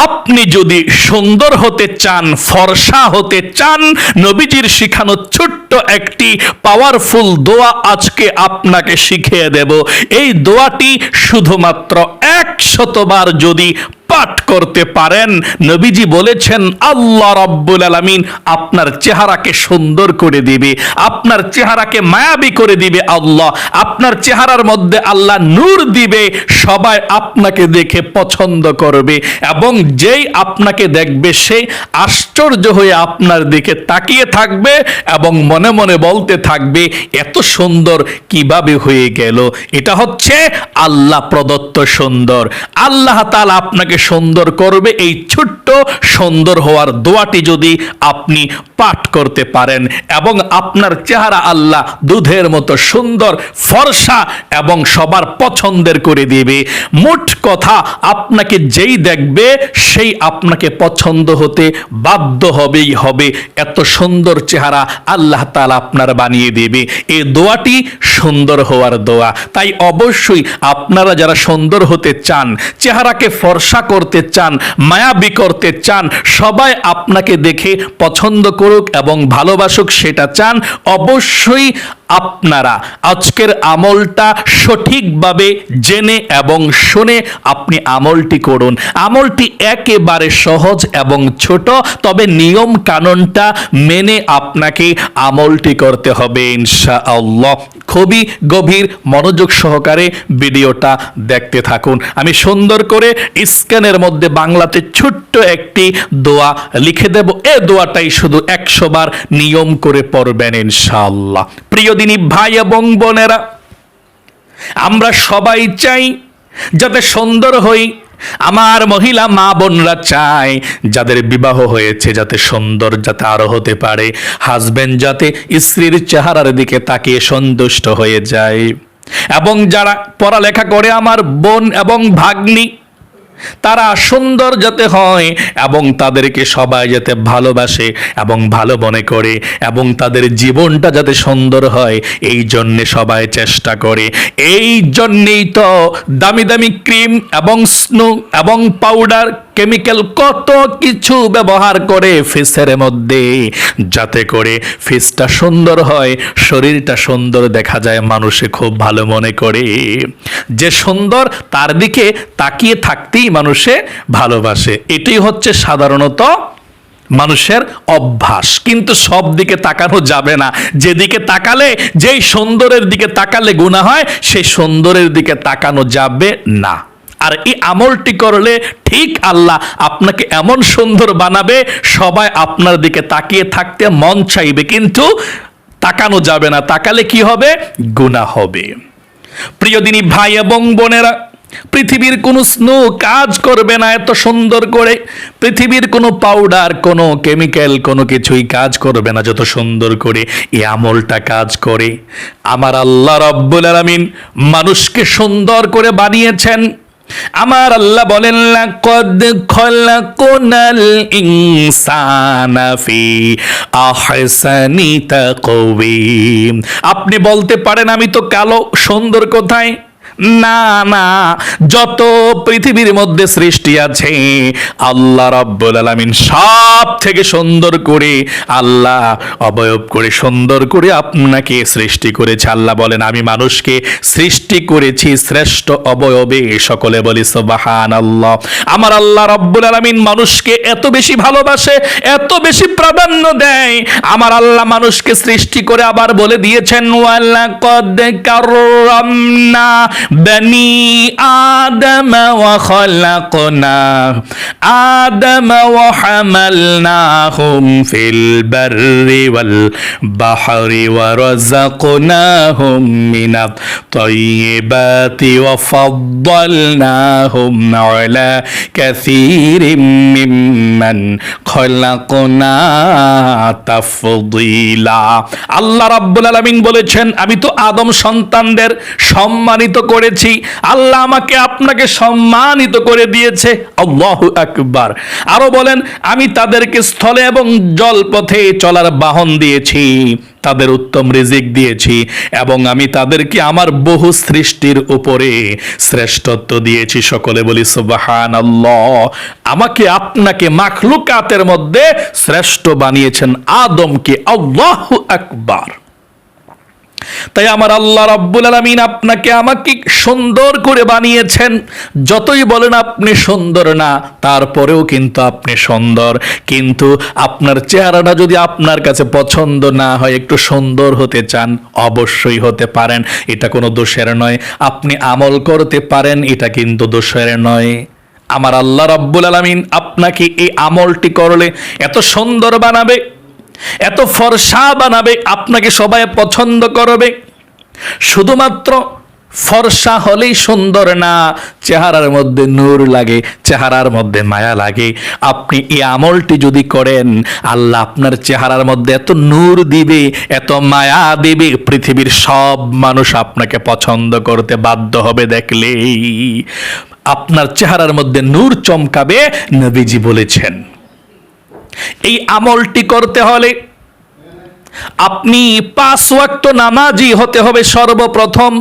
আপনি যদি সুন্দর হতে চান, ফর্সা হতে চান, নবীজির শিখানো ছোট্ট একটি পাওয়ারফুল দোয়া আজকে আপনাকে শিখিয়ে দেব। এই দোয়াটি শুধুমাত্র একশতবার যদি পাঠ করতে পারেন। নবীজি বলেছেন, আল্লাহ রব্বুল আলামিন আপনার চেহারাকে সুন্দর করে দিবে, আপনার চেহারাকে মায়াবী করে দিবে আল্লাহ। আপনার চেহারার মধ্যে আল্লাহ নূর দিবে, সবাই আপনাকে দেখে পছন্দ করবে এবং যেই আপনাকে দেখবে সে আশ্চর্য হয়ে আপনার দিকে তাকিয়ে থাকবে এবং মনে মনে বলতে থাকবে, এত সুন্দর কীভাবে হয়ে গেল? এটা হচ্ছে আল্লাহ প্রদত্ত সুন্দর। আল্লাহ তালা আপনাকে সুন্দর করবে এই ছোট্ট সুন্দর হওয়ার দোয়াটি যদি আপনি পাঠ করতে পারেন এবং আপনার চেহারা আল্লাহ দুধের মতো সুন্দর, ফর্সা এবং সবার পছন্দের করে দিবে। মোট কথা, আপনাকে যেই দেখবে, সেই আপনাকে পছন্দ হতে বাধ্য হবেই হবে। এত সুন্দর চেহারা আল্লাহ তাআলা আপনার বানিয়ে দেবে। এ দোয়াটি সুন্দর হওয়ার দোয়া। তাই অবশ্যই আপনারা যারা সুন্দর হতে চান, চেহারাকে ফর্সা করতে চান, মায়াবী করতে চান, সবাই আপনাকে দেখে পছন্দ করুক এবং ভালোবাসুক সেটা চান অবশ্যই আপনারা। আজকের আমলটা সঠিকভাবে জেনে এবং শুনে আপনি আমলটি করুন। আমলটি একেবারে সহজ এবং ছোট, তবে নিয়ম কানুনটা মেনে আপনাকে আমলটি করতে হবে, ইনশাআল্লাহ। খুবই গভীর মনোযোগ সহকারে ভিডিওটা দেখতে থাকুন। আমি সুন্দর করে স্ক্যানের মধ্যে বাংলাতে ছোট্ট একটি দোয়া লিখে দেব। এ দোয়াটাই শুধু একশো বার নিয়ম করে পড়বেন, ইনশাআল্লাহ। প্রিয় দিনী ভাই এবং বোনেরা। আমরা সবাই চাই যাতে সুন্দর হই। আমার মহিলা মা বোনরা চায় যাদের বিবাহ হয়েছে যাতে সুন্দর যাতে আরও হতে পারে। হাজবেন্ড যাতে স্ত্রীর চেহারার দিকে তাকিয়ে সন্তুষ্ট হয়ে যায়। এবং যারা পড়ালেখা করে, আমার বোন এবং ভাগ্নি তারা সুন্দর যাতে হয় এবং তাদেরকে সবাই যাতে ভালোবাসে এবং ভালো মনে করে এবং তাদের জীবনটা যাতে সুন্দর হয়, এই জন্যে সবাই চেষ্টা করে। এই জন্যেই তো দামি দামি ক্রিম এবং স্নো এবং পাউডার কেমিক্যাল কত কিছু ব্যবহার করে ফেসের মধ্যে। যাতে করে ফেসটা সুন্দর হয়, শরীরটা সুন্দর দেখা যায়, মানুষে খুব ভালো মনে করে। যে সুন্দর, তার দিকে তাকিয়ে থাকতেই মানুষে ভালোবাসে। এটাই হচ্ছে সাধারণত মানুষের অভ্যাস। কিন্তু সব দিকে তাকানো যাবে না। যেদিকে তাকালে, যেই সুন্দরের দিকে তাকালে গুণা হয়, সেই সুন্দরের দিকে তাকানো যাবে না। আর এই আমলটি করলে ঠিক আল্লাহ আপনাকে এমন সুন্দর বানাবে, সবাই আপনার দিকে তাকিয়ে থাকতে মন চাইবে, কিন্তু তাকানো যাবে না। তাকালে কি হবে? গুণা হবে। প্রিয় দিনী ভাই এবং বোনেরা, পৃথিবীর কোনো স্নো কাজ করবে না এত সুন্দর করে। পৃথিবীর কোনো পাউডার কোনো কেমিক্যাল কোনো কিছুই কাজ করবে না যত সুন্দর করে এই আমলটা কাজ করে। আমার আল্লাহ রব্বুল আলামিন মানুষকে সুন্দর করে বানিয়েছেন। আমার আল্লাহ বলেন, লাকদ খলাকুনাল ইনসানা ফি আহসানি তাকওয়িম। আপনি বলতে পারেন, আমি তো কালো সুন্দর কোথায়? না না, যত পৃথিবীর মধ্যে সৃষ্টি আছে, আল্লাহ রাব্বুল আলামিন সব থেকে সুন্দর করে, আল্লাহ অবয়ব করে সুন্দর করে আপনাকে সৃষ্টি করেছে। আল্লাহ বলেন, আমি মানুষকে সৃষ্টি করেছি শ্রেষ্ঠ অবয়বে। সকলে বলি সুবাহান আল্লাহ আমার আল্লাহ রব্বুল আলামিন মানুষকে এত বেশি ভালোবাসে, এত বেশি প্রাধান্য দেয়। আমার আল্লাহ মানুষকে সৃষ্টি করে আবার বলে দিয়েছেন, ওয়ালাকাদ কাররামনা। ওয়া হামালনাহুম ফিল বাররি ওয়াল বাহরি ওয়া রাযাকনাহুম মিনাত তাইয়্যিবাতি ওয়া ফাদ্দালনাহুম আলা কাসীরিম মিম্মান খলাকনা তাফদীলা। আল্লাহ রাব্বুল আলামিন বলেছেন, আমি তো আদম সন্তানদের সম্মানিত করে করেছি। আল্লাহ আমাকে আপনাকে সম্মানিত করে দিয়েছে। আল্লাহু আকবার। আরও বলেন, আমি তাদেরকে স্থলে এবং জলপথে চলার বাহন দিয়েছি, তাদের উত্তম রিজিক দিয়েছি, এবং আমি তাদেরকে আমার বহু সৃষ্টির উপরে শ্রেষ্ঠত্ব দিয়েছি। সকলে বলি সুবাহান আমাকে আপনাকে মাখলুকাতের মধ্যে শ্রেষ্ঠ বানিয়েছেন আদমকে। আল্লাহ আকবার। তাই আমার আল্লাহ রাব্বুল আলামিন আপনাকে আমাকে সুন্দর করে বানিয়েছেন। যতই বলেন আপনি সুন্দর না, তারপরেও কিন্তু আপনি সুন্দর। কিন্তু আপনার চেহারাটা যদি আপনার কাছে পছন্দ না হয়, একটু সুন্দর হতে চান, অবশ্যই হতে পারেন। এটা কোনো দোষের নয়। আপনি আমল করতে পারেন, এটা কিন্তু দোষের নয়। আমার আল্লাহ রাব্বুল আলামিন আপনাকে এই আমলটি করলে এত সুন্দর বানাবে। এত ফর্সা বানাবে, আপনাকে সবাই পছন্দ করবে। শুধুমাত্র ফর্সা হলেই সুন্দর না, চেহারার মধ্যে নূর লাগে, চেহারার মধ্যে মায়া লাগে। আপনি এই আমলটি যদি করেন, আল্লাহ আপনার চেহারার মধ্যে এত নূর দিবে, এত মায়া দিবে, পৃথিবীর সব মানুষ আপনাকে পছন্দ করতে বাধ্য হবে দেখলেই। আপনার চেহারার মধ্যে নূর চমকাবে, নবীজি বলেছেন। এই আমলটি করতে হলে আপনি পাঁচ ওয়াক্ত নামাজি হতে হবে সর্বপ্রথম।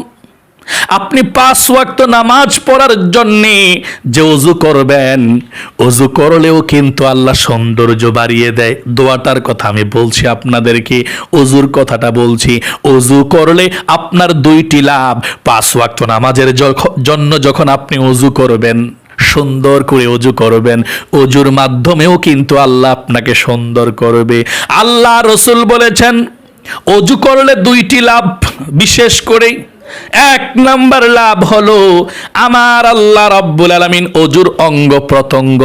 আপনি পাঁচ ওয়াক্ত নামাজ পড়ার জন্যে যে অজু করবেন অজু করলেও কিন্তু আল্লাহ সৌন্দর্য বাড়িয়ে দেয়। দোয়াটার কথা আমি বলছি আপনাদেরকে অজুর কথাটা বলছি। অজু করলে আপনার দুইটি লাভ, পাঁচ ওয়াক্ত নামাজের জন্য যখন আপনি অজু করবেন। সুন্দর করে অজু করবেন। অজুর মাধ্যমেও কিন্তু আল্লাহ আপনাকে সুন্দর করবে। আল্লাহ রসুল বলেছেন, অজু করলে দুইটি লাভ, বিশেষ করে এক নাম্বার লাভ হলো আমার আল্লাহ রাব্বুল আলামিন অজুর অঙ্গ প্রত্যঙ্গ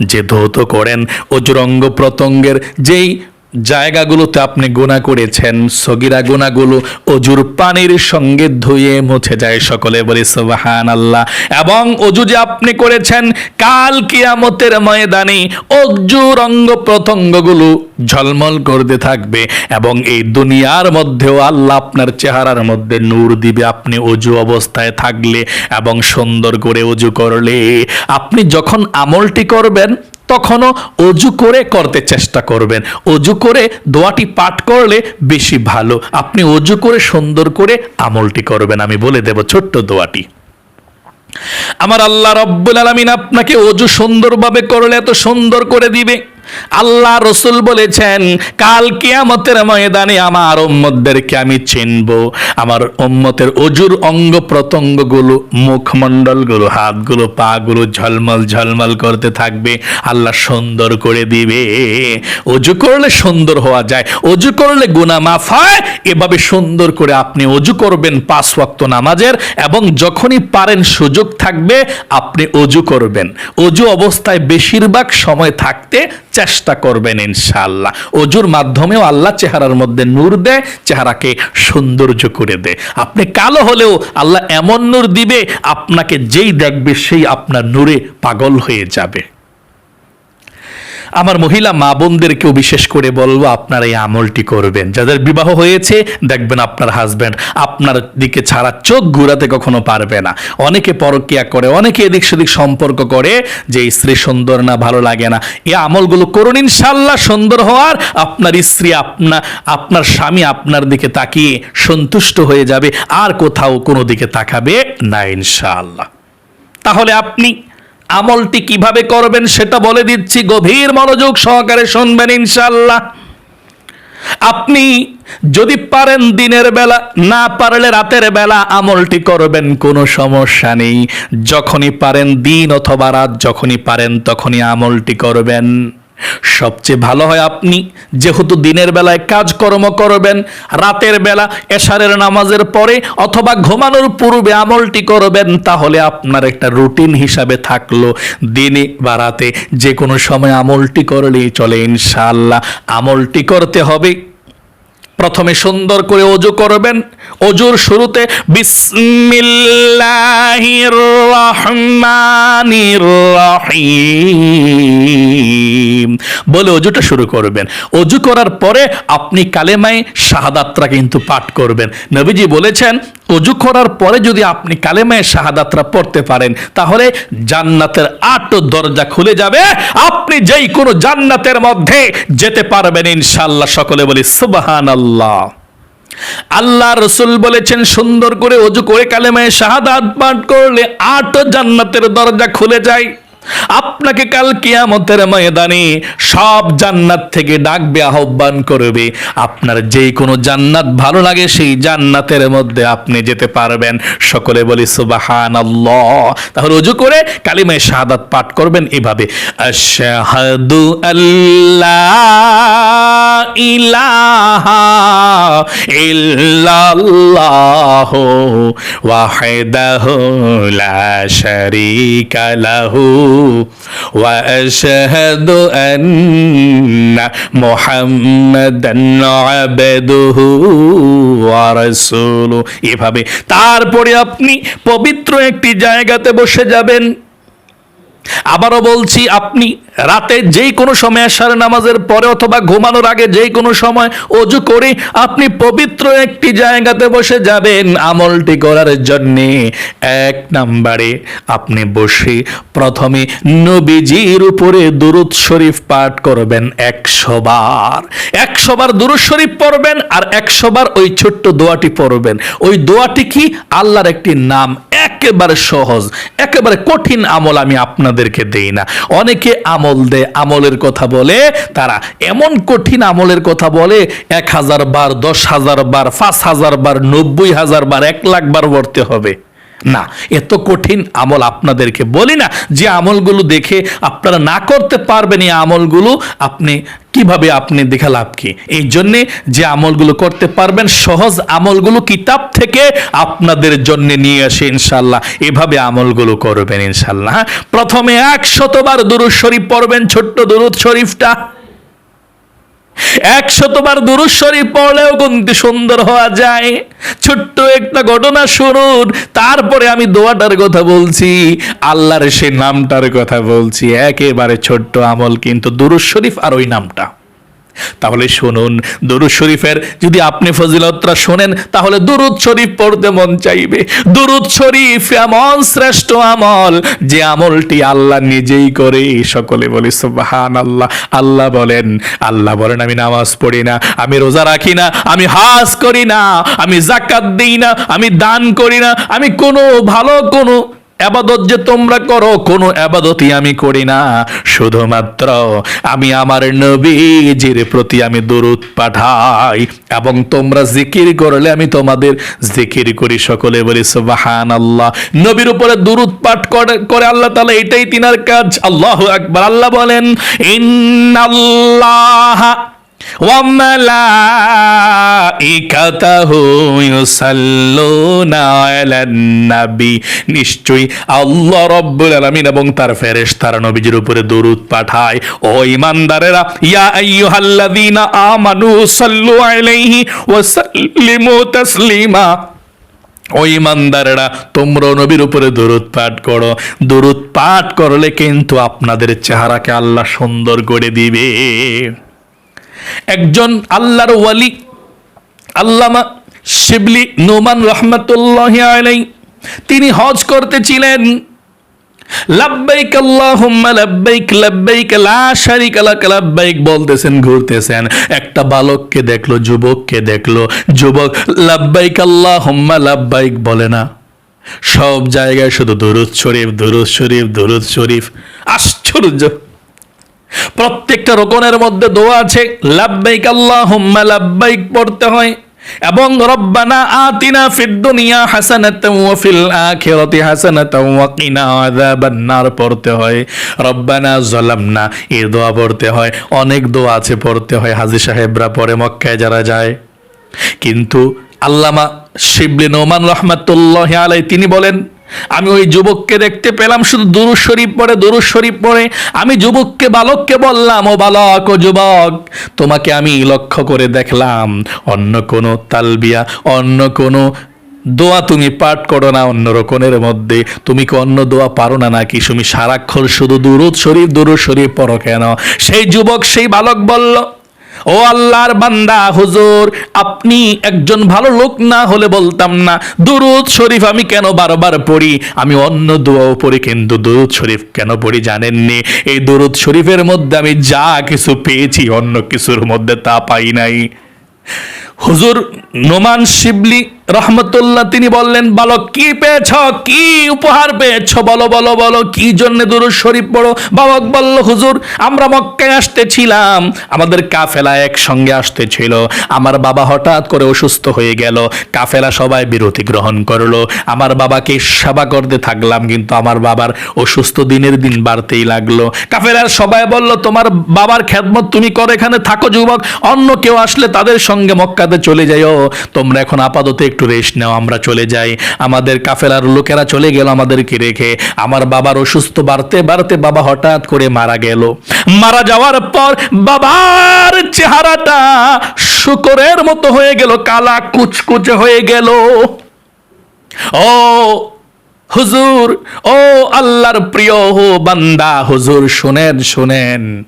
যে ধৌত করেন। অজুর অঙ্গ প্রত্যঙ্গের যেই জায়গাগুলোতে আপনি গোনা করেছেন, সগিরা গোনাগুলো অজুর পানির সঙ্গে ধুয়ে মুছে যায় সকলে। বলে সুবাহান আল্লাহ এবং অজু যে আপনি করেছেন, কাল কিয়ামতের ময়দানে অজুর অঙ্গ প্রত্যঙ্গগুলো ঝলমল করতে থাকবে এবং এই দুনিয়ার মধ্যেও আল্লাহ আপনার চেহারার মধ্যে নূর দিবে। আপনি অজু অবস্থায় থাকলে এবং সুন্দর করে অজু করলে, আপনি যখন আমলটি করবেন তখনও অজু করে করতে চেষ্টা করবেন। অজু করে দোয়াটি পাঠ করলে বেশি ভালো। আপনি অজু করে সুন্দর করে আমলটি করবেন। আমি বলে দেব ছোট্ট দোয়াটি। আমার আল্লাহ রব্বুল আলমিন আপনাকে অজু সুন্দরভাবে করলে এত সুন্দর করে দিবে। আল্লাহ রসুল বলেছেন, কাল কিয়ামতের ময়দানে আমার উম্মতদেরকে আমি চিনব। আমার উম্মতের অজুর অঙ্গ প্রত্যঙ্গগুলো, মুখমণ্ডলগুলো, হাতগুলো, পাগুলো ঝলমল ঝলমল করতে থাকবে। আল্লাহ সুন্দর করে দিবে। অজু করলে সুন্দর হওয়া যায়, অজু করলে গুনা মাফ হয়। এভাবে সুন্দর করে আপনি অজু করবেন পাঁচ ওয়াক্ত নামাজের এবং যখনই পারেন সুযোগ থাকবে, আপনি অজু করবেন। অজু অবস্থায় বেশিরভাগ সময় থাকতে চেষ্টা করবেন ইনশাআল্লাহ। অজুর মাধ্যমেও আল্লাহ চেহারার মধ্যে নূর দেয়, চেহারাকে সৌন্দর্য করে দেয়। আপনি কালো হলেও আল্লাহ এমন নূর দিবে, আপনাকে যেই দেখবে সেই আপনার নূরে পাগল হয়ে যাবে। আমার মহিলা মা বোনদেরকেও বিশেষ করে বলব, আপনারা এই আমলটি করবেন। যাদের বিবাহ হয়েছে, দেখবেন আপনার হাজব্যান্ড আপনার দিকে ছাড়া চোখ ঘুরাতে কখনো পারবে না। অনেকে পরকিয়া করে, অনেকে এদিক সেদিক সম্পর্ক করে যে স্ত্রী সুন্দর না, ভালো লাগে না। এই আমলগুলো করুন ইনশাল্লাহ সুন্দর হওয়ার আপনার স্ত্রী আপনার আপনার স্বামী আপনার দিকে তাকিয়ে সন্তুষ্ট হয়ে যাবে, আর কোথাও কোনো দিকে তাকাবে না, ইনশাআল্লাহ। তাহলে আপনি আমলটি কীভাবে করবেন সেটা বলে দিচ্ছি। গভীর মনোযোগ সহকারে শুনবেন ইনশাল্লাহ আপনি যদি পারেন দিনের বেলা, না পারলে রাতের বেলা আমলটি করবেন, কোনো সমস্যা নেই। যখনই পারেন দিন অথবা রাত যখনই পারেন তখনই আমলটি করবেন। সবচেয়ে ভালো হয় আপনি যেহেতু দিনের বেলায় কাজকর্ম করবেন, রাতের বেলা এশারের নামাজের পরে অথবা ঘুমানোর পূর্বে আমলটি করবেন, তাহলে আপনার একটা রুটিন হিসাবে থাকল দিনে বা রাতে। যে কোনো সময় আমলটি করলেই চলে ইনশাআল্লাহ। আমলটি করতে হবে প্রথমে সুন্দর করে অজু করবেন। অজুর শুরুতে বিসমিল্লাহির রহমানির রহিম। বলে অজুটা শুরু করবেন। অজু করার পরে আপনি কালেমায় শাহাদাতরা কিন্তু পাঠ করবেন। নবীজি বলেছেন করার পরে যদি আপনি কালেমায় শাহাদাতরা পড়তে পারেন, তাহলে জান্নাতের আট দরজা খুলে যাবে। আপনি যেই কোনো জান্নাতের মধ্যে যেতে পারবেন ইনশাল্লাহ সকলে বলি সুবাহান আল্লাহ আল্লাহ রসুল বলেছেন, সুন্দর করে অজু করে কালেমায় শাহাদাত পাঠ করলে আট জান্নাতের দরজা খুলে যায়। আপনাকে কাল কিয়ামতের ময়দানে সব জান্নাত থেকে ডাকবে আহ্বান করবে। আপনার যেই কোনো জান্নাত ভালো লাগে, সেই জান্নাতের মধ্যে আপনি যেতে পারবেন। সকলে বলি সুবাহান তাহলে রুজু করে কালিমায় শাহাদাত পাঠ করবেন এভাবে। আশহাদু আল্লাহ ইলাহা ইল্লাল্লাহ ওয়াহিদাহু লা واشهد ان محمدا عبده ورسوله এভাবে তারপরে আপনি পবিত্র একটি জায়গাতে বসে যাবেন আবারও বলছি, আপনি রাতে যেই কোনো সময় আসার নামাজের পরে অথবা ঘুমানোর আগে যেই কোনো সময় অজু করে আপনি পবিত্র একটি জায়গাতে বসে যাবেন আমলটি করার জন্যে। এক নাম্বারে আপনি বসে প্রথমে নবীজির উপরে দুরুদ শরীফ পাঠ করবেন একশো বার। একশো বার দুরুদ শরীফ পড়বেন আর একশো বার ওই ছোট্ট দোয়াটি পড়বেন। ওই দোয়াটি কি? আল্লাহর একটি নাম। একেবারে সহজ, একেবারে কঠিন আমল আমি আপনাদেরকে দেই না। অনেকে আমল দেয়, আমলের কথা বলে, তারা এমন কঠিন আমলের কথা বলে, এক হাজার বার, দশ হাজার বার, পাঁচ হাজার বার, নব্বই হাজার বার, এক লাখ বার পড়তে হবে। না, এত কঠিন আমল আপনাদেরকে বলি না যে আমলগুলো দেখে আপনারা না করতে পারবেন এই আমলগুলো, আপনি কীভাবে আপনি দেখা লাভ কি? এই জন্যে যে আমলগুলো করতে পারবেন, সহজ আমলগুলো কিতাব থেকে আপনাদের জন্য নিয়ে আসে ইনশাল্লাহ এভাবে আমলগুলো করবেন ইনশাল্লাহ হ্যাঁ? প্রথমে একশতবার দুরুদ শরীফ পড়বেন, ছোট্ট দুরুদ শরীফটা। একশতবার দুরুদ শরীফ পড়লেও কিন্তু সুন্দর হওয়া যায়। ছোট্ট একটা ঘটনা শুনুন, তারপরে আমি দোয়াটার কথা বলছি, আল্লাহর সেই নামটার কথা বলছি। একেবারে ছোট্ট আমল, কিন্তু দুরুদ শরীফ আর ওই নামটা। তাহলে শুনুন, দুরুদ শরীফের যদি আপনি ফজিলতরা শোনেন, তাহলে দুরুদ শরীফ পড়তে মন চাইবে। দুরুদ শরীফ এমন শ্রেষ্ঠ আমল যে আমলটি আল্লাহ নিজেই করে। সকলে বলি সুবহান আল্লাহ আল্লাহ বলেন আল্লাহ বলেন, আমি নামাজ পড়ি না, আমি রোজা রাখি না, আমি হাজ করি না, আমি জাকাত দিই না, আমি দান করি না, আমি কোনো ভালো কোনো আবাদত যে তোমরা করো, কোনো আবাদতই আমি করি না। শুধুমাত্র আমি আমার নবীজির প্রতি আমি দরুদ পাঠাই এবং তোমরা জিকির করলে আমি তোমাদের জিকির করি। সকলে বলি সুবাহান আল্লাহ নবীর উপরে দুরুদ পাঠ করে আল্লাহ তাআলা এটাই তিনার কাজ। আল্লাহু আকবার। আল্লাহ বলেন, ইন্নাল্লাহ নিশ্চয়ই আল্লাহ রব্বুল আলমিন এবং তার ফেরেশ তারা নবীজির উপরে দরুদ পাঠায়। ও ইমানদারেরা ইয়া আইয়ুহাল্লাযীনা আমানু সাল্লু আলাইহি ওয়া সাল্লিমু তাসলিমা। ও ইমানদারেরা তোমরা নবীর উপরে দরুদ পাঠ করো। দরুদ পাঠ করলে কিন্তু আপনাদের চেহারাকে আল্লাহ সুন্দর করে দিবে। একজন আল্লাহর ওয়ালি, আল্লামা শিবলি নোমান রহমতুল্লাহ আলাই তিনি হজ করতেছিলেন। লাব্বাইক লাব্বাইক লাব্বাইক, লা লাক, লাব্বাইক বলতেছেন, ঘুরতেছেন। একটা বালককে দেখল, যুবককে দেখল, যুবক লাব্বাইক লাব্বাইক বলে না। সব জায়গায় শুধু দুরুদ শরীফ দুরুদ শরীফ দুরুদ শরীফ। আশ্চর্য। প্রত্যেকটা রোকনের মধ্যে দোয়া আছে, লাব্বাইক আল্লাহুম্মা লাব্বাইক পড়তে হয়, এবং রব্বানা আতিনা ফিদ দুনিয়া হাসানাতাও ওয়া ফিল আখিরাতি হাসানাতাও ওয়া কিনা আযাবান নার পড়তে হয়। রব্বানা যালামনা, এই দোয়া পড়তে হয়, অনেক দোয়া আছে পড়তে হয়, হাজী সাহেবরা পরে মক্কায় যারা যায়। কিন্তু আল্লামা শিবলি নোমান রহমাতুল্লাহ আলাই তিনি বলেন আমি ওই যুবককে দেখতে পেলাম, শুধু দুরুজ শরীফ পড়ে দুরুজ শরীফ পড়ে। আমি যুবককে, বালককে বললাম, ও বালক, ও যুবক, তোমাকে আমি লক্ষ্য করে দেখলাম। অন্য কোনো তালবিয়া, অন্য কোনো দোয়া তুমি পাঠ করো না, অন্য রকমের মধ্যে। তুমি কি অন্য দোয়া পারো না নাকি? তুমি সারাক্ষণ শুধু দুরুদ শরীফ দুরুদ শরীফ পড়ো কেন? সেই যুবক, সেই বালক বলল ও আল্লাহর বান্দা, হুজুর, আপনি একজন ভালো লোক না হলে বলতাম না, দুরুদ শরীফ আমি কেন বারবার পড়ি? আমি অন্য দোয়াও পড়ি, কিন্তু দুরুদ শরীফ কেন পড়ি জানেননি? এই দুরুদ শরীফের মধ্যে আমি যা কিছু পেয়েছি, অন্য কিছুর মধ্যে তা পাই নাই। হুজুর, নোমান শিবলি রহমতুল্লাহ, তিনি বললেন, বলো, কি পেয়েছ? কি উপহার পেয়েছ? বলো বলো বলো, কি জন্য দুরুদ শরীফ পড়ো? বালক বলল, হুজুর, আমরা মক্কায় আসতেছিলাম। আমাদের কাফেলা একসঙ্গে আসতেছিল। আমার বাবা হঠাৎ করে অসুস্থ হয়ে গেল। কাফেলা সবাই বিরতি গ্রহণ করল। আমার বাবাকে সেবা করতে থাকলাম, কিন্তু আমার বাবার অসুস্থ দিনের দিন বাড়তেই লাগল। কাফেলার সবাই বলল, তোমার বাবার খেদমত তুমি করো, এখানে থাকো যুবক। অন্য কেউ আসলে তাদের সঙ্গে মক্কাতে চলে যাইও। তোমরা এখন আপাতত একটু রেস্ট নাও, আমরা চলে যাই। আমাদের কাফেলার লোকেরা চলে গেল আমাদেরকে রেখে। আমার বাবার অসুস্থ, বাড়তে বাড়তে বাবা হঠাৎ করে মারা গেল। মারা যাওয়ার পর বাবার চেহারাটা শুকরের মতো হয়ে গেল, কালা কুচকুচে হয়ে গেল। ও হুজুর, ও আল্লাহর প্রিয় হো বান্দা, হুজুর, শুনেন শুনেন।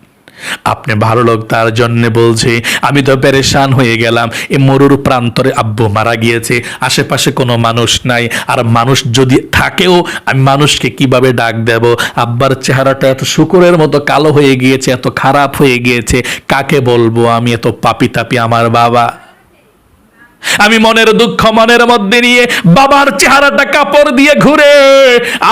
আপনি ভালো লোক, তার জন্যে বলছে, আমি তো পেরেশান হয়ে গেলাম। এ মরুর প্রান্তরে আব্বু মারা গিয়েছে, আশেপাশে কোনো মানুষ নাই। আর মানুষ যদি থাকেও, আমি মানুষকে কীভাবে ডাক দেব? আব্বার চেহারাটা এত শুকুরের মতো কালো হয়ে গিয়েছে, এত খারাপ হয়ে গিয়েছে। কাকে বলব আমি এত পাপি তাপি আমার বাবা? আমি মনের দুঃখ মনের মধ্যে নিয়ে বাবার চেহারাটা কাপড় দিয়ে ঘুরে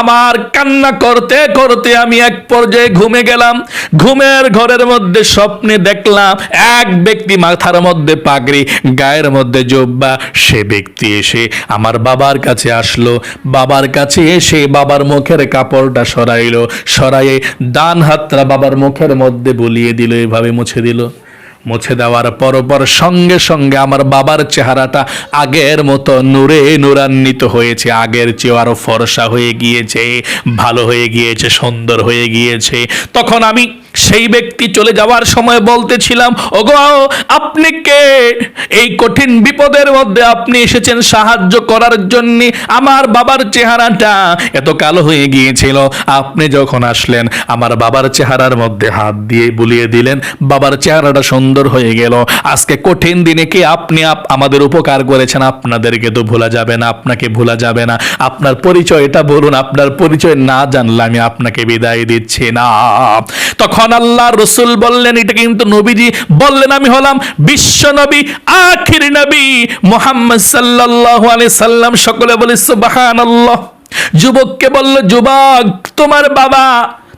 আমার কান্না করতে করতে আমি এক পর্যায়ে ঘুমে গেলাম। ঘুমের ঘরের মধ্যে স্বপ্নে দেখলাম এক ব্যক্তি মাথার মধ্যে পাগড়ি, গায়ের মধ্যে জব্বা। সে ব্যক্তি এসে আমার বাবার কাছে আসলো। বাবার কাছে এসে বাবার মুখের কাপড়টা সরাইলো। সরাইয়ে ডান হাতটা বাবার মুখের মধ্যে বুলিয়ে দিল, এভাবে মুছে দিল। মুছে দেওয়ার পরপর সঙ্গে সঙ্গে আমার বাবার চেহারাটা আগের মতো নূরে নূরান্বিত হয়েছে। আগের চেয়ে আরও ফরসা হয়ে গিয়েছে, ভালো হয়ে গিয়েছে, সুন্দর হয়ে গিয়েছে। তখন আমি সেই ব্যক্তি চলে যাওয়ার সময় বলতেছিলাম, ওগো, আপনি কে? এই কঠিন বিপদের মধ্যে আপনি এসেছেন সাহায্য করার জন্য। আমার বাবার চেহারাটা এত কালো হয়ে গিয়েছিল। আপনি যখন আসলেন, আমার বাবার চেহারার মধ্যে হাত দিয়ে বুলিয়ে দিলেন। বাবার চেহারাটা সুন্দর হয়ে গেল। আজকে কঠিন দিনে কি আপনি আপ- আমাদের উপকার করেছেন? আপনাদেরকে তো ভোলা যাবে না, আপনাকে ভোলা যাবে না। আপনার পরিচয় এটা বলুন, আপনার পরিচয় না জানলে আমি আপনাকে বিদায় দিচ্ছি না। তখন আল্লাহ রসুল বললেন, এটা কিন্তু নবীজি বললেন, আমি হলাম বিশ্ব নবী, আখির নবী মোহাম্মদ সাল্লাহ আলি সাল্লাম। সকলে বলে যুবক যুবককে বলল, যুবক, তোমার বাবা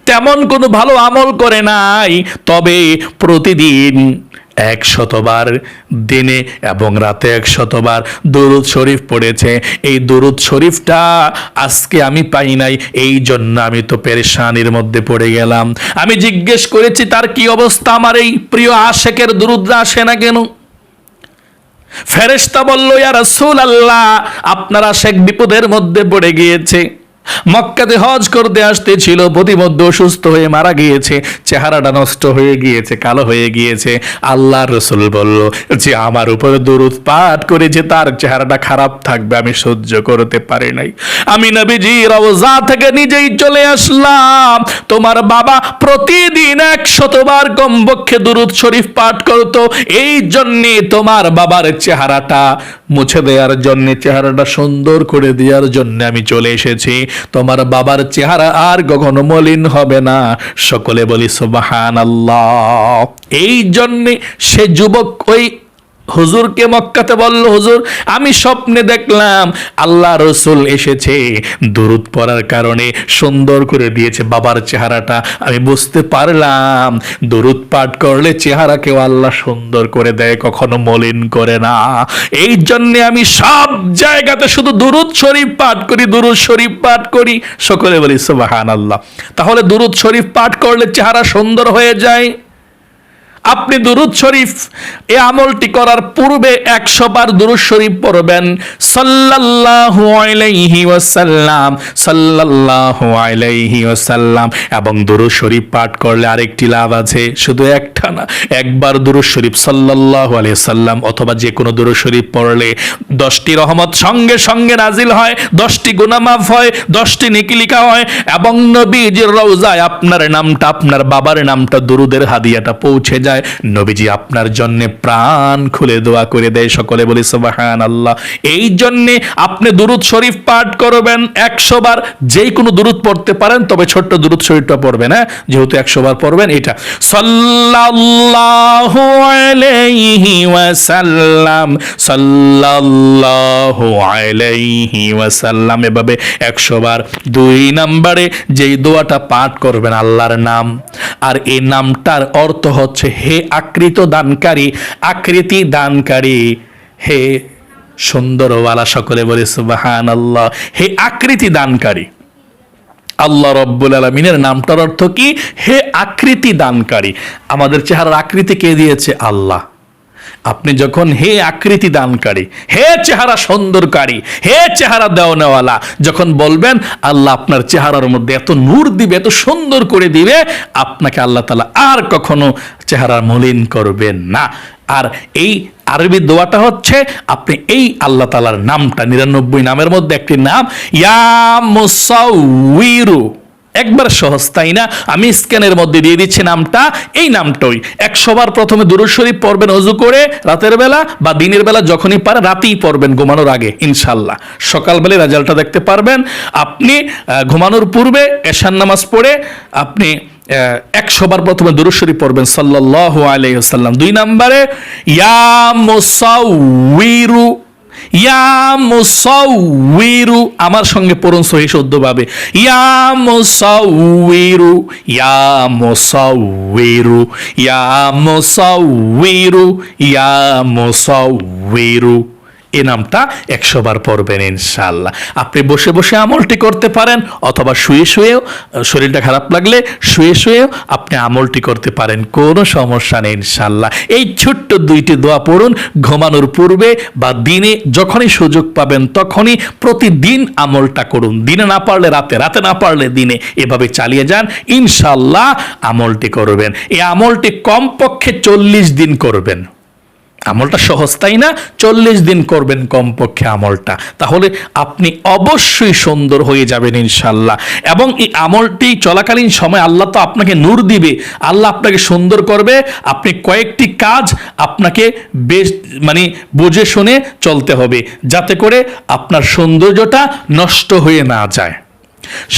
তেমন কোনো ভালো আমল করে নাই, তবে প্রতিদিন এক শতবার দিনে এবং রাতে এক শতবার দরুদ শরীফ পড়েছে। এই দরুদ শরীফটা আজকে আমি পাই নাই, এই জন্য আমি তো পেরেশানির মধ্যে পড়ে গেলাম। আমি জিজ্ঞেস করেছি, তার কি অবস্থা আমার এই প্রিয় আশেকের দরুদ্রা আসে না কেন? ফেরেশতা বলল, ইয়া রাসূল আল্লাহ আপনারা শেখ বিপদের মধ্যে পড়ে গিয়েছে। মক্কাতে হজ করতে আসতেছিল প্রতিমধ্যে অসুস্থ হয়ে মারা গিয়েছে, চেহারাটা নষ্ট হয়ে গিয়েছে, কালো হয়ে গিয়েছে। আল্লাহ রসুল বলল, যে আমার উপরে দরুদ পাঠ করে যে তার চেহারাটা খারাপ থাকবে, আমি সহ্য করতে পারি নাই। আমি নবীজি রওজা থেকে নিজেই চলে আসলাম। তোমার বাবা প্রতিদিন এক শতবার কমপক্ষে দুরুদ শরীফ পাঠ করতো। এই জন্যে তোমার বাবার চেহারাটা মুছে দেওয়ার জন্যে, চেহারাটা সুন্দর করে দেওয়ার জন্য আমি চলে এসেছি। তোমার বাবার চেহারা আর কখনো মলিন হবে না। সকলে বলি আল্লাহ এই জন্যে সে যুবক ওই হুজুরকে মক্কাতে বলল, হুজুর, আমি স্বপ্নে দেখলাম আল্লাহ রসুল এসেছে। দুরুদ পড়ার কারণে সুন্দর করে দিয়েছে বাবার চেহারাটা। আমি বুঝতে পারলাম, দুরুদ পাঠ করলে চেহারাকেও আল্লাহ সুন্দর করে দেয়, কখনো মলিন করে না। এই জন্যে আমি সব জায়গাতে শুধু দুরুদ শরীফ পাঠ করি, দুরুদ শরীফ পাঠ করি। সকলে বলি সুবাহান আল্লাহ তাহলে দুরুদ শরীফ পাঠ করলে চেহারা সুন্দর হয়ে যায়। আপনি দুরুদ শরীফ এই আমলটি করার পূর্বে একশো বার দুরুদ শরীফ পড়বেন। সাল্লাল্লাহু আলাইহি ওয়াসাল্লাম, সাল্লাল্লাহু আলাইহি ওয়াসাল্লাম। এবং দুরুদ শরীফ পাঠ করলে আরেকটি লাভ আছে, শুধু একটা না, একবার দুরুদ শরীফ সাল্লাল্লাহু আলাইহি সাল্লাম অথবা যে কোনো দুরুদ শরীফ পড়লে দশটি রহমত সঙ্গে সঙ্গে নাজিল হয়, দশটি গুনামাফ হয়, দশটি নেকি লেখা হয়, এবং নবীজির রওজায় আপনার নামটা, আপনার বাবার নামটা দুরুদের হাদিয়াটা পৌঁছে যায়। নবীজি আপনার জন্য প্রাণ খুলে দোয়া করে দেয়। সকলে বলি সুবাহান আল্লাহ এই জন্যে আপনি দুরুদ শরীফ পাঠ করবেন একশো বার। যেই কোনো দুরুদ পড়তে পারেন, তবে ছোট্ট দুরুদ শরীফটা পড়বেন হ্যাঁ? যেহেতু একশো বার পড়বেন এটা। সাল্লাল্লাহু আলাইহি আলাইহি ওয়াসাল্লাম, এভাবে একশো বার। দুই নম্বরে যেই দোয়াটা পাঠ করবেন, আল্লাহর নাম। আর এই নামটার অর্থ হচ্ছে হে আকৃত দানকারী, আকৃতি দানকারী। হে সুন্দরওয়ালা সকলে বলে সুবাহান আল্লাহ হে আকৃতি দানকারী। আল্লাহ রব্বুল আলমিনের নামটার অর্থ কি? হে আকৃতি দানকারী। আমাদের চেহারার আকৃতি কে দিয়েছে? আল্লাহ। আপনি যখন হে আকৃতি দানকারী, হে চেহারা সুন্দরকারী, হে চেহারা দেওয়ানেওয়ালা, যখন বলবেন, আল্লাহ আপনার চেহারার মধ্যে এত নূর দিবে, এত সুন্দর করে দিবে, আপনাকে আল্লাহ তালা আর কখনো চেহারা মলিন করবেন না। আর এই আরবি দোয়াটা হচ্ছে, আপনি এই আল্লাহ তালার নামটা, নিরানব্বই নামের মধ্যে একটি নাম, ইয়া মুসাউইরু। একবার সহজ, তাই না? আমি স্ক্যানের মধ্যে দিয়ে দিচ্ছি নামটা, এই নামটাই। একশোবার প্রথমে দুরুদ শরীফ পড়বেন অজু করে, রাতের বেলা বা দিনের বেলা যখনই পারে রাতেই পড়বেন ঘুমানোর আগে ইনশাল্লাহ সকালবেলায় রেজাল্টটা দেখতে পারবেন। আপনি ঘুমানোর পূর্বে এশান নামাজ পড়ে, আপনি একশো বার প্রথমে দুরুদ শরীফ পড়বেন, সাল্লাল্লাহু আলাইহি ওয়াসাল্লাম। দুই নম্বরে, ইয়া মুসাউইরু ইয়া মুসাউইরু, আমার সঙ্গে পড়ুন সহি শুদ্ধভাবে। ইয়া মুসাউইরু ইয়া মুসাউইরু ইয়া মুসাউইরু ইয়া মুসাউইরু। এ নামটা একশো বার পড়বেন ইনশাল্লাহ আপনি বসে বসে আমলটি করতে পারেন অথবা শুয়ে শুয়েও শরীরটা খারাপ লাগলে শুয়ে শুয়েও আপনি আমলটি করতে পারেন, কোনো সমস্যা নেই ইনশাল্লাহ এই ছোট্ট দুইটি দোয়া পড়ুন, ঘুমানোর পূর্বে বা দিনে যখনই সুযোগ পাবেন তখনই প্রতিদিন আমলটা করুন। দিনে না পারলে রাতে রাতে না পারলে দিনে। এভাবে চালিয়ে যান ইনশাল্লাহ আমলটি করবেন। এই আমলটি কমপক্ষে চল্লিশ দিন করবেন। আমলটা সহজ, তাই না? চল্লিশ দিন করবেন কমপক্ষে আমলটা। তাহলে আপনি অবশ্যই সুন্দর হয়ে যাবেন ইনশাল্লাহ এবং এই আমলটি চলাকালীন সময় আল্লাহ তো আপনাকে নূর দিবে। আল্লাহ আপনাকে সুন্দর করবে। আপনি কয়েকটি কাজ আপনাকে বেশ মানে বুঝে শুনে চলতে হবে, যাতে করে আপনার সৌন্দর্যটা নষ্ট হয়ে না যায়।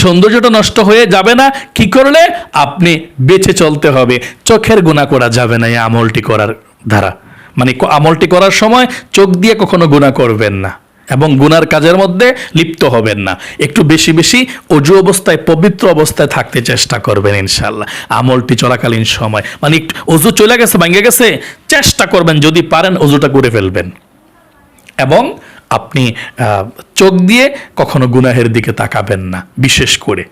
সৌন্দর্যটা নষ্ট হয়ে যাবে না, কি করলে? আপনি বেঁচে চলতে হবে। চোখের গুণা করা যাবে না এই আমলটি করার দ্বারা। মানে আমলটি করার সময় চোখ দিয়ে কখনো গুণা করবেন না এবং গুনার কাজের মধ্যে লিপ্ত হবেন না। একটু বেশি বেশি অজু অবস্থায়, পবিত্র অবস্থায় থাকতে চেষ্টা করবেন ইনশাল্লাহ আমলটি চলাকালীন সময়। মানে একটু অজু চলে গেছে, ভেঙে গেছে, চেষ্টা করবেন, যদি পারেন অজুটা করে ফেলবেন। এবং আপনি চোখ দিয়ে কখনো গুনাহের দিকে তাকাবেন না, বিশেষ করে।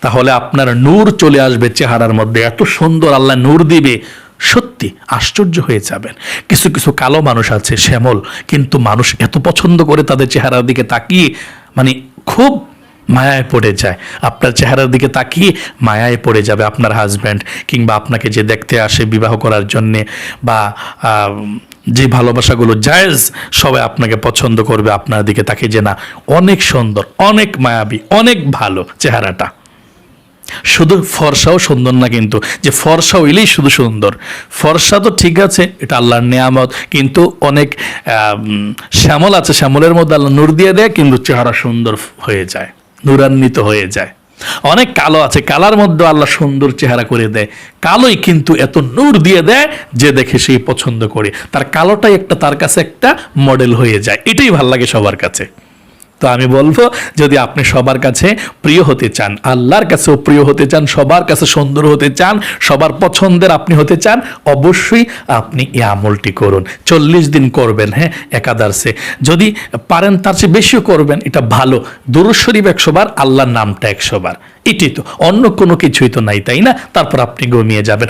তাহলে আপনার নূর চলে আসবে চেহারার মধ্যে। এত সুন্দর আল্লাহ নূর দিবে। সত্যি আশ্চর্য হয়ে যাবেন। কিছু কিছু কালো মানুষ আছে, শ্যামল, কিন্তু মানুষ এত পছন্দ করে তাদের চেহারার দিকে তাকিয়ে মানে খুব মায়ায় পড়ে যায়। আপনার চেহারার দিকে তাকিয়ে মায়ায় পড়ে যাবে আপনার হাজব্যান্ড কিংবা আপনাকে যে দেখতে আসে বিবাহ করার জন্যে, বা যে ভালোবাসাগুলো জায়েজ, সবাই আপনাকে পছন্দ করবে, আপনার দিকে তাকিয়ে যে না, অনেক সুন্দর, অনেক মায়াবী, অনেক ভালো চেহারাটা। শুধু ফর্সাও সুন্দর না কিন্তু, যে ফর্সা হইলেই শুধু সুন্দর। ফর্সা তো ঠিক আছে, এটা আল্লাহর নিয়ামত, কিন্তু অনেক শ্যামল আছে, শ্যামলের মধ্যে আল্লাহ নূর দিয়ে দেয়, কিন্তু চেহারা সুন্দর হয়ে যায়, নূরান্বিত হয়ে যায়। অনেক কালো আছে, কালার মধ্যে আল্লাহ সুন্দর চেহারা করে দেয়। কালোই কিন্তু এত নূর দিয়ে দেয়, যে দেখে সেই পছন্দ করে। তার কালোটাই একটা, তার কাছে একটা মডেল হয়ে যায়। এটাই ভালো লাগে সবার কাছে। তো আমি বলব, যদি আপনি সবার কাছে প্রিয় হতে চান, আল্লাহর কাছেও প্রিয় হতে চান, সবার কাছে সুন্দর হতে চান, সবার পছন্দের আপনি হতে চান, অবশ্যই আপনি এই আমলটি করুন। চল্লিশ দিন করবেন হ্যাঁ একাদার্সে যদি পারেন তার চেয়ে বেশিও করবেন, এটা ভালো। দুরুদ শরীফ একশো আল্লাহর নামটা একশো বার। এটাই তো, অন্য কোনো কিছুই তো নাই, তাই না? তারপর আপনি ঘুমিয়ে যাবেন।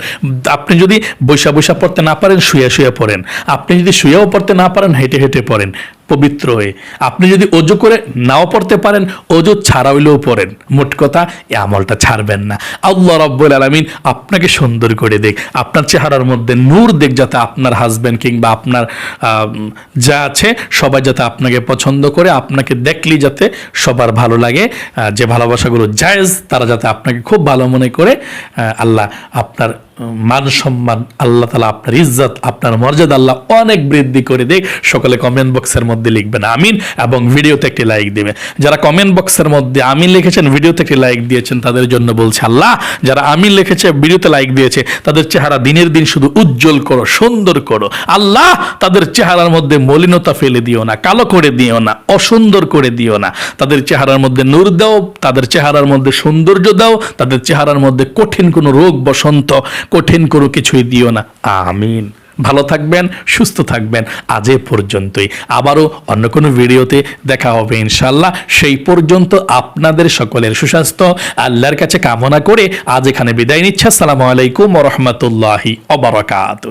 আপনি যদি বৈশা বৈশা পড়তে না পারেন, শুয়ে শুয়ে পড়েন। আপনি যদি শুয়েও পড়তে না পারেন, হেঁটে হেঁটে পড়েন, পবিত্র হয়ে। আপনি যদি অজু করে নাও পড়তে পারেন, অজু ছাড়া হইলেও পড়েন। মোট কথা এই আমলটা ছাড়বেন না। আল্লাহ রব্বুল আলমিন আপনাকে সুন্দর করে দেখ। আপনার চেহারার মধ্যে নূর দেখ যাতে আপনার হাজব্যান্ড কিংবা আপনার যা আছে, সবাই যাতে আপনাকে পছন্দ করে, আপনাকে দেখলি যাতে সবার ভালো লাগে। যে ভালোবাসাগুলো জায়েজ তারা যাতে আপনাকে খুব ভালো মনে করে আল্লাহ আপনার মান সম্মান, আল্লাহ তালা আপনার ইজ্জত, আপনার মর্যাদা, আল্লাহ অনেক বৃদ্ধি করে দেখ সকলে কমেন্ট বক্সের মধ্যে লিখবেন, আমিন, এবং ভিডিওতে একটি লাইক দিবেন। যারা কমেন্ট বক্সের মধ্যে আমিন লিখেছেন, ভিডিওতে একটি লাইক দিয়েছেন, তাদের জন্য বলছে আল্লাহ, যারা আমিন লিখেছে, ভিডিওতে লাইক দিয়েছে, তাদের চেহারা দিনের দিন শুধু উজ্জ্বল করো, সুন্দর করো। আল্লাহ, তাদের চেহারার মধ্যে মলিনতা ফেলে দিও না, কালো করে দিও না, অসুন্দর করে দিও না। তাদের চেহারার মধ্যে নূর দাও, তাদের চেহারার মধ্যে সৌন্দর্য দাও, তাদের চেহারার মধ্যে কঠিন কোনো রোগ বসন্ত কঠিন কোনো কিছুই দিও না। আমিন। ভালো থাকবেন, সুস্থ থাকবেন। আজ এ পর্যন্তই। আবারও অন্য কোনো ভিডিওতে দেখা হবে ইনশাল্লাহ সেই পর্যন্ত আপনাদের সকলের সুস্বাস্থ্য, আল্লাহর কাছে কামনা করে আজ এখানে বিদায় নিচ্ছে। আসসালামু আলাইকুম রহমতুল্লাহি অবরাকাত